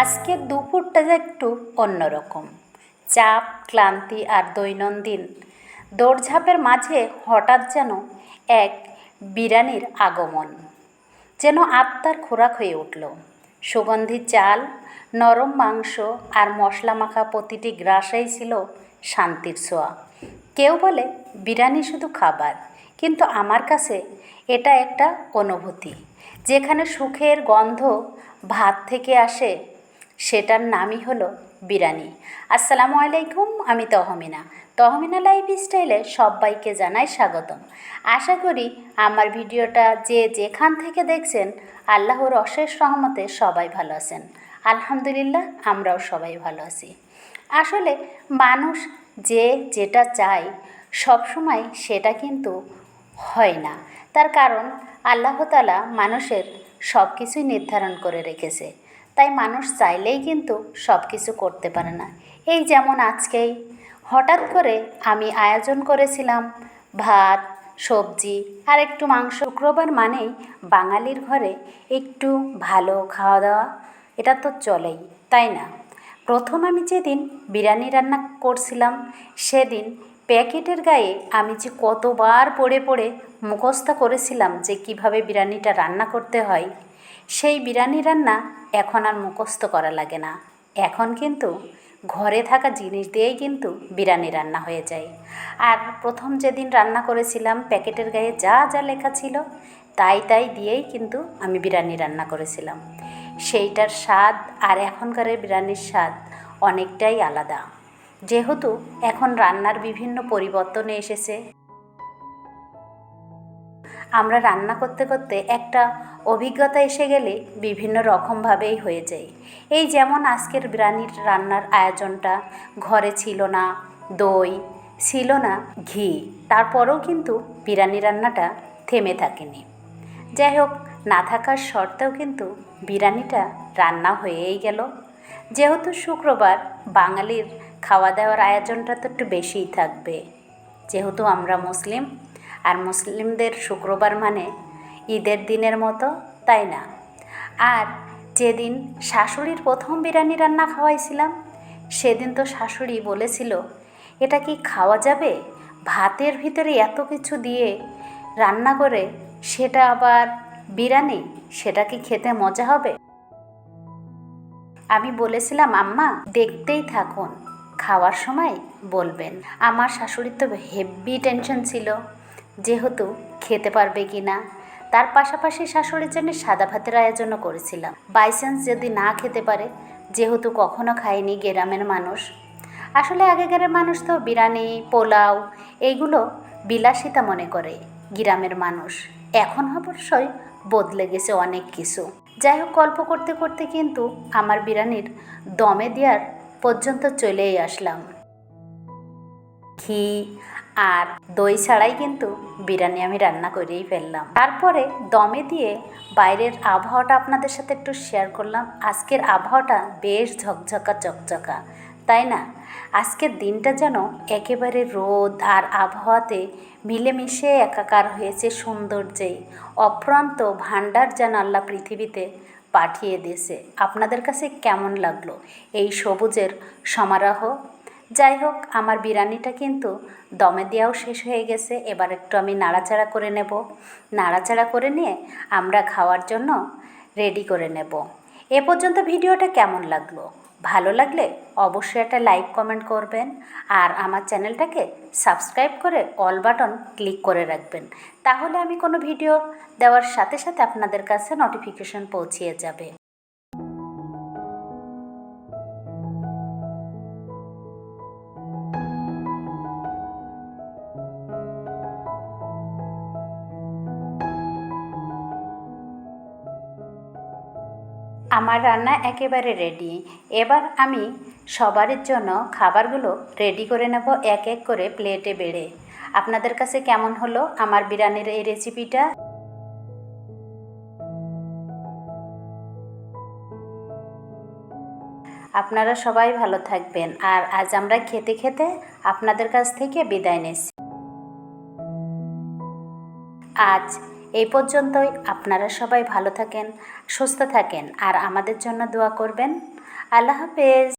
আজকের দুপুরটা যে একটু অন্যরকম। চাপ, ক্লান্তি আর দৈনন্দিন। দৌড়ঝাঁপের মাঝে হঠাৎ যেন এক বিরানির আগমন। যেন আত্মার খোরাক হয়ে উঠল। সুগন্ধি চাল, নরম মাংস আর মশলা মাখা প্রতিটি গ্রাসেই ছিল শান্তির ছোঁয়া। কেউ বলে বিরিয়ানি শুধু খাবার। কিন্তু আমার কাছে এটা একটা অনুভূতি, যেখানে সুখের গন্ধ ভাত থেকে আসে সেটার নামই হলো বিরানি। আসসালামু আলাইকুম, আমি তহমিনা। তহমিনা লাইফ স্টাইলে সবাইকে জানাই স্বাগতম। আশা করি আমার ভিডিওটা যে যেখান থেকে দেখছেন, আল্লাহর অশেষ রহমতে সবাই ভালো আছেন। আলহামদুলিল্লাহ, আমরাও সবাই ভালো আছি। আসলে মানুষ যে যেটা চায়, সবসময় সেটা কিন্তু হয় না। তার কারণ আল্লাহ তালা মানুষের সব কিছুই নির্ধারণ করে রেখেছে। তাই মানুষ চাইলেই কিন্তু সব কিছু করতে পারে না। এই যেমন আজকেই। হঠাৎ করে আমি আয়োজন করেছিলাম ভাত, সবজি আর একটু মাংস। শুক্রবার মানেই বাঙালির ঘরে একটু ভালো খাওয়া দাওয়া। এটা তো চলেই, তাই না? প্রথম আমি যেদিন বিরিয়ানি রান্না করছিলাম, সেদিন প্যাকেটের গায়ে আমি যে কতবার পড়ে পড়ে মুখস্থ করেছিলাম যে কীভাবে বিরিয়ানিটা রান্না করতে হয়। সেই বিরিয়ানি রান্না এখন আর মুখস্থ করা লাগে না। এখন কিন্তু ঘরে থাকা জিনিস দিয়েই কিন্তু বিরিয়ানি রান্না হয়ে যায়। আর প্রথম যেদিন রান্না করেছিলাম, প্যাকেটের গায়ে যা যা লেখা ছিল, তাই তাই দিয়েই কিন্তু আমি বিরিয়ানি রান্না করেছিলাম। সেইটার স্বাদ আর এখনকার বিরিয়ানির স্বাদ অনেকটাই আলাদা। যেহেতু এখন রান্নার বিভিন্ন পরিবর্তন এসেছে। আমরা রান্না করতে করতে একটা অভিজ্ঞতা এসে গেলে বিভিন্ন রকমভাবেই হয়ে যায়। এই যেমন আজকের বিরিয়ানির রান্নার আয়োজনটা, ঘরে ছিল না দই, ছিল না ঘি, তারপরেও কিন্তু বিরিয়ানি রান্নাটা থেমে থাকেনি। যাই হোক, না থাকার শর্তেও কিন্তু বিরিয়ানিটা রান্না হয়েই গেল। যেহেতু শুক্রবার, বাঙালির খাওয়া দাওয়ার আয়োজনটা তো একটু বেশিই থাকবে। যেহেতু আমরা মুসলিম আর মুসলিমদের শুক্রবার মানে ঈদের দিনের মতো, তাই না? আর যেদিন শাশুড়ির প্রথম বিরিয়ানি রান্না খাওয়াইছিলাম, সেদিন তো শাশুড়ি বলেছিল, এটা কি খাওয়া যাবে? ভাতের ভিতরে এত কিছু দিয়ে রান্না করে, সেটা আবার বিরিয়ানি? সেটা কি খেতে মজা হবে? আমি বলেছিলাম, আম্মা, দেখতেই থাকুন, খাওয়ার সময় বলবেন। আমার শাশুড়ির তো হেভি টেনশন ছিল। যেহেতু খেতে পারবে কি না। তার পাশাপাশি শাশুড়ির জন্য সাদা ভাতের আয়োজনও করেছিলাম। বাইচান্স যদি না খেতে পারে, যেহেতু কখনো খায়নি গ্রামের মানুষ। আসলে আগেকারের মানুষ তো বিরিয়ানি, পোলাও এইগুলো বিলাসিতা মনে করে গ্রামের মানুষ। এখন অবশ্যই বদলে গেছে অনেক কিছু। যাই হোক, গল্প করতে করতে কিন্তু আমার বিরিয়ানির দমে দেওয়ার পর্যন্ত চলেই আসলাম। ঘি আর দই ছাড়াই কিন্তু বিরিয়ানি আমি রান্না করেই ফেললাম। তারপরে দমে দিয়ে বাইরের আবহাওয়াটা আপনাদের সাথে একটু শেয়ার করলাম। আজকের আবহাওয়াটা বেশ ঝকঝকা চকচকা, তাই না? আজকের দিনটা যেন একেবারে রোদ আর আবহাওয়াতে মিলেমিশে একাকার হয়েছে সৌন্দর্যেই। অপ্রান্ত ভাণ্ডার যেন আল্লাহ পৃথিবীতে পাঠিয়ে দিয়েছে। আপনাদের কাছে কেমন লাগল এই সবুজের সমারোহ? যাই হোক, আমার বিরিয়ানিটা কিন্তু দমে দেওয়াও শেষ হয়ে গেছে। এবার একটু আমি নাড়াচাড়া করে নেব। নাড়াচাড়া করে নিয়ে আমরা খাওয়ার জন্য রেডি করে নেব। এ পর্যন্ত ভিডিওটা কেমন লাগল? ভালো লাগলে অবশ্যই একটা লাইক কমেন্ট করবেন। আর আমার চ্যানেলটাকে সাবস্ক্রাইব করে অল বাটন ক্লিক করে রাখবেন। তাহলে আমি কোনো ভিডিও দেওয়ার সাথে সাথে আপনাদের কাছে নোটিফিকেশন পৌঁছিয়ে যাবে। আমার রান্না একেবারে রেডি এবার আমি সবারের জন্য খাবারগুলো রেডি করে নেব এক এক করে প্লেটে বেড়ে। আপনাদের কাছে কেমন হলো আমার বিরিয়ানির এই রেসিপিটা আপনারা সবাই ভালো থাকবেন। আর আজ আমরা খেতে খেতে আপনাদের কাছ থেকে বিদায় নিচ্ছি। আজ এই পর্যন্তই। আপনারা সবাই ভালো থাকেন, সুস্থ থাকেন, আর আমাদের জন্য দোয়া করবেন। আল্লাহ হাফেজ।